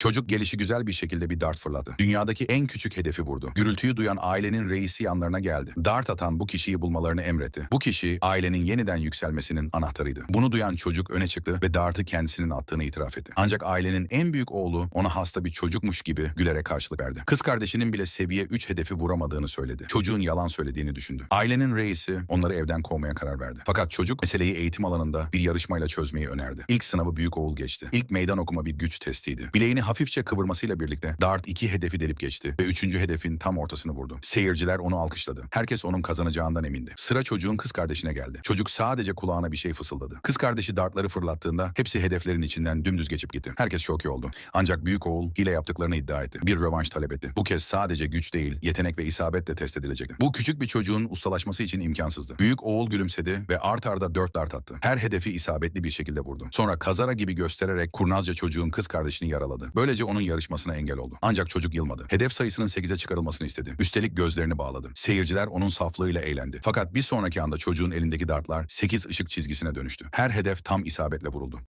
Çocuk gelişi güzel bir şekilde bir dart fırladı. Dünyadaki en küçük hedefi vurdu. Gürültüyü duyan ailenin reisi yanlarına geldi. Dart atan bu kişiyi bulmalarını emretti. Bu kişi ailenin yeniden yükselmesinin anahtarıydı. Bunu duyan çocuk öne çıktı ve dartı kendisinin attığını itiraf etti. Ancak ailenin en büyük oğlu ona hasta bir çocukmuş gibi gülerek karşılık verdi. Kız kardeşinin bile seviye 3 hedefi vuramadığını söyledi. Çocuğun yalan söylediğini düşündü. Ailenin reisi onları evden kovmaya karar verdi. Fakat çocuk meseleyi eğitim alanında bir yarışmayla çözmeyi önerdi. İlk sınavı büyük oğul geçti. İlk meydan okuma bir güç testiydi. Bileğini hafifçe kıvırmasıyla birlikte Dart iki hedefi delip geçti ve üçüncü hedefin tam ortasını vurdu. Seyirciler onu alkışladı. Herkes onun kazanacağından emindi. Sıra çocuğun kız kardeşine geldi. Çocuk sadece kulağına bir şey fısıldadı. Kız kardeşi dartları fırlattığında hepsi hedeflerin içinden dümdüz geçip gitti. Herkes şok oldu. Ancak büyük oğul hile yaptıklarını iddia etti. Bir rövanş talep etti. Bu kez sadece güç değil, yetenek ve isabet de test edilecekti. Bu küçük bir çocuğun ustalaşması için imkansızdı. Büyük oğul gülümsedi ve art arda dört dart attı. Her hedefi isabetli bir şekilde vurdu. Sonra kazara gibi göstererek kurnazca çocuğun kız kardeşini yaraladı. Böylece onun yarışmasına engel oldu. Ancak çocuk yılmadı. Hedef sayısının 8'e çıkarılmasını istedi. Üstelik gözlerini bağladı. Seyirciler onun saflığıyla eğlendi. Fakat bir sonraki anda çocuğun elindeki dartlar 8 ışık çizgisine dönüştü. Her hedef tam isabetle vuruldu.